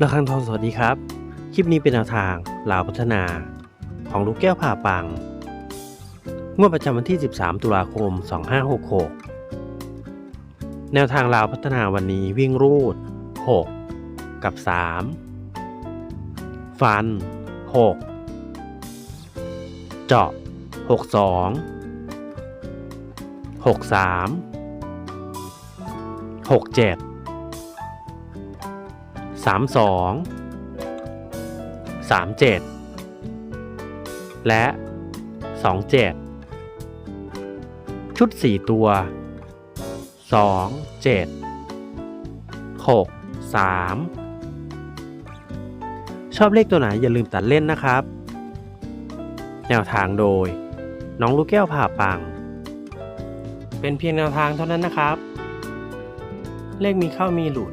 ระฆังทองสวัสดีครับ คลิปนี้เป็นแนวทางลาวพัฒนา ของลูกแก้วผ่าปังงวดประจำวันที่ 13 ตุลาคม 2566 แนวทางลาวพัฒนาวันนี้วิ่งรูด 6 กับ 3 ฟัน 6 เจาะ 62 63 67 สามสองสามเจ็ดและสองเจ็ดชุดสี่ตัวสองเจ็ดหกสามชอบเลขตัวไหนอย่าลืมตัดเล่นนะครับ แนวทางโดย น้องลูกแก้วผ่าปัง เป็นเพียงแนวทางเท่านั้นนะครับ เลขมีเข้ามีหลุด